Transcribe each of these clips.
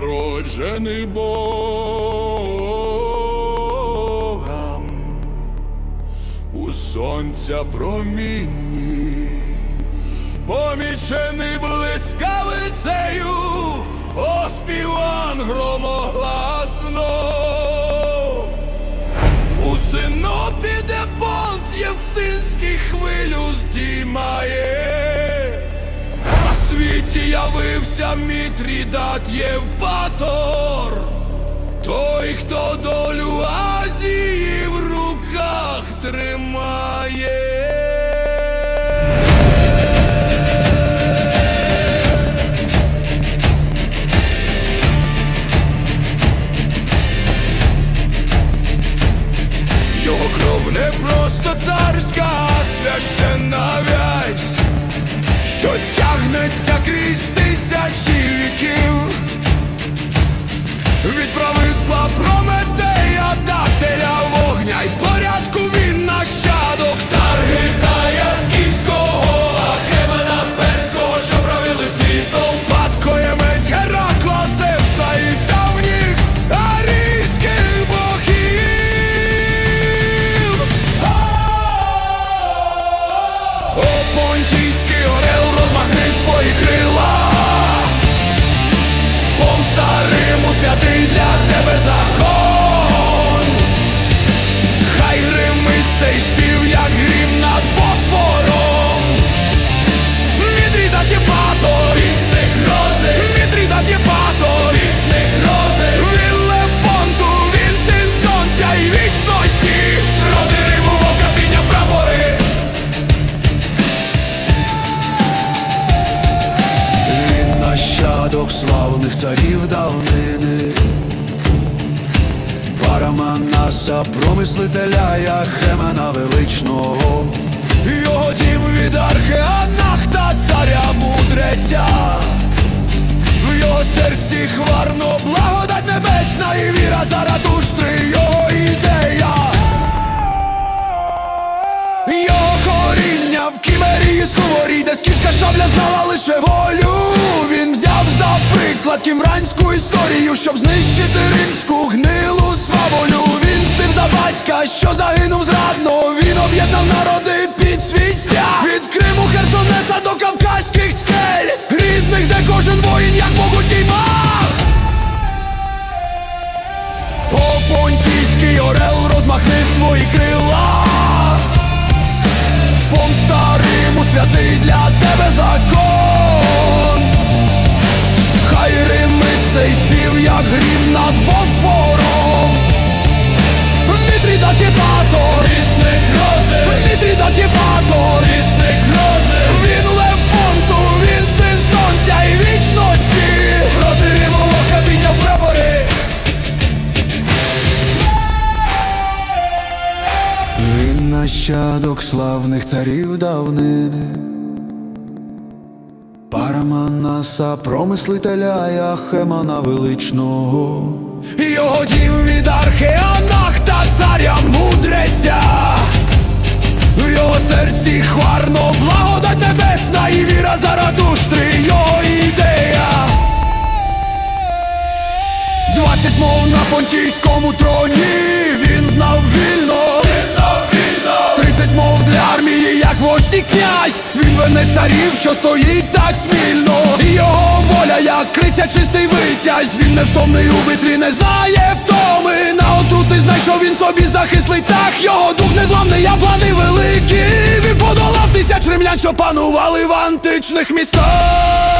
народжений Богом у сонця промінні, помічений блискавицею, оспіван громогласно. У синопіде понт Євсинський хвилю здіймає. Явився Мітрідат Євпатор, той, хто долю Азії в руках тримає. Його кров не просто царська, а священна вязь, що тягнеться крізь тисячі віків. Від прависла розмахни свої крила. Помста Риму святий для тебе закон. Хай гримить цей спів, царів давнини Параманаса, промислителя Яхемена величного. Його дім від археанахта, царя мудреця. В його серці хварно благодать небесна і віра Заратуштри, його ідея. Його коріння в кімерії суворій, де скіфська шабля знала лише волю. Приклад кімранську історію, щоб знищити римську гнилу сваволю. Він стив за батька, що загинув зрадно. Він об'єднав народи під свій стяг Від Криму Херсонеса до Кавказьких скель, різних, де кожен воїн, як могутній маг. О, понтійський орел, розмахни свої крила. Помста Риму святий для тебе закон. Над Босфором. Мітріда Тєпатор, рісник рози, Мітріда Тєпатор, рісник рози, він лев понту, він син сонця і вічності. Проти вовка підняв прапори. Він нащадок славних царів давнини Параманаса, промислителя Яхемана величного. Його дім від археанахта, царя мудреця. В його серці хварно благодать небесна і віра Заратуштри, його ідея. Двадцять мов на понтійському троні він знав вільно. Як князь. Він вене царів, що стоїть так смільно. І його воля, як криця чистий витязь. Він невтомний у битві, не знає втоми. На отрути знайшов він собі захист так. Його дух незламний, а плани великі. Він подолав тисяч римлян, що панували в античних містах.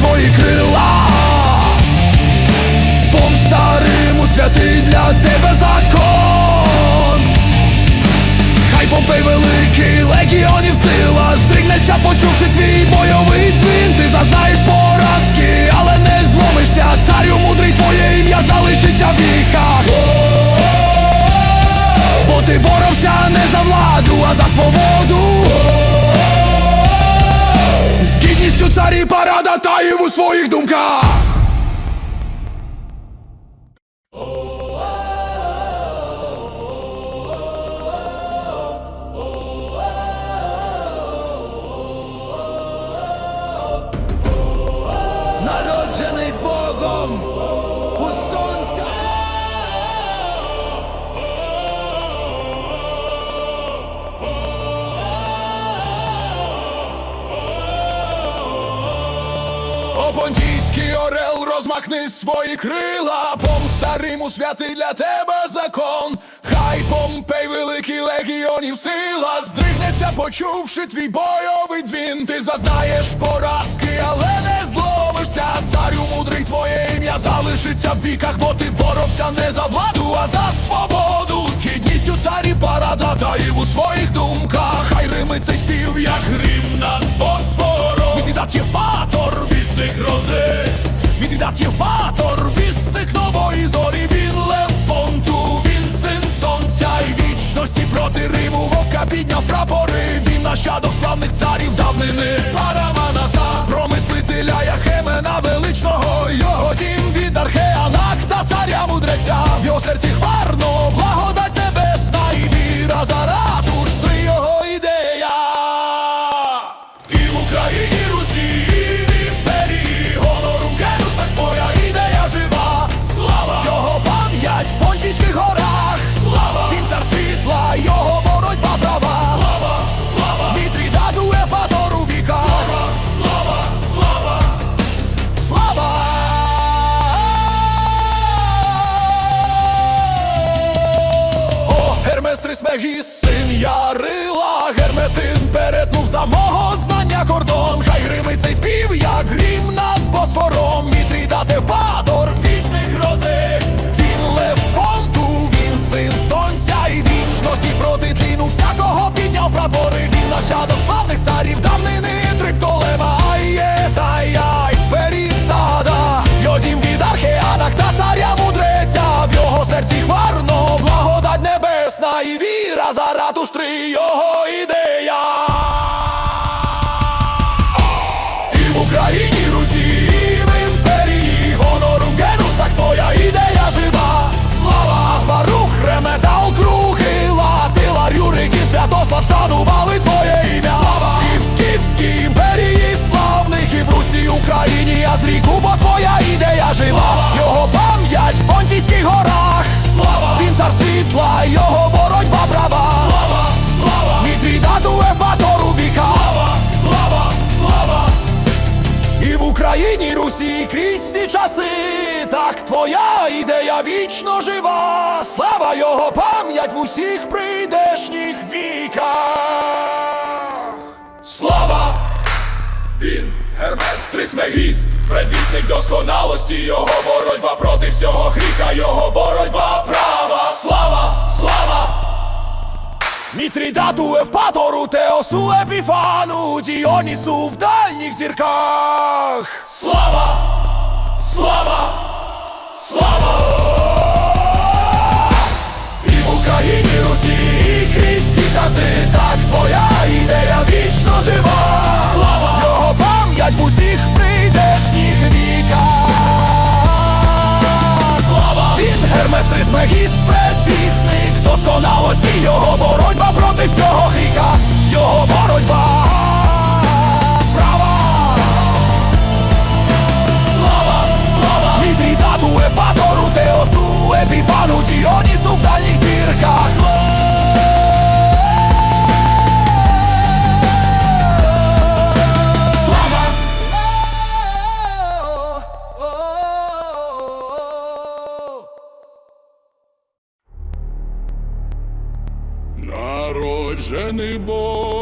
Свої крила. Хай великий, легіонів сила, здригнеться, почувши твій бойовий дзвін. Ти зазнаєш поразки, але не зломишся. Царю мудрий, твоє ім'я залишиться в віках. Бо ти боровся не за владу, а за свободу. З гідністю царі парада таїв у своїх розмахни свої крила, помста Риму святий для тебе закон. Хай Помпей великий легіонів сила здригнеться, почувши твій бойовий дзвін. Ти зазнаєш поразки, але не зломишся. Царю мудрий твоє ім'я залишиться в віках, бо ти боровся не за владу, а за свободу. З гідністю царі парада таїв у своїх думках. Хай рими цей спів, як грім над Босфором. Славних царів давнини. Трисмегіс, син Ярила, герметизм перетнув за мого знання кордон. Хай гримить цей спів, як грім над Босфором. Мітрідате впадор, Україні, Русі, в імперії. Гонору генус, так твоя ідея жива. Слава Барух, Реметал, Круги, Латила, Рюрики, Святослав шанували твоє ім'я. Слава! І імперії всі часи, так твоя ідея вічно жива, слава його пам'ять в усіх прийдешніх віках. Слава! Він Гермес Трисмегіст, предвісник досконалості, його боротьба проти всього гріха, його боротьба права, слава, слава! Мітрідату Евпатору, Теосу Епіфану, Діонісу в дальніх зірках. Слава! Слава! Слава! І в Україні, Русі, і крізь всі часи, так твоя ідея вічно жива. Слава! Його пам'ять в усіх прийдешніх віках. Слава! Він Гермес Трисмегіст, предвісник досконалості, його боротьба проти всього гріха, Народжений Бог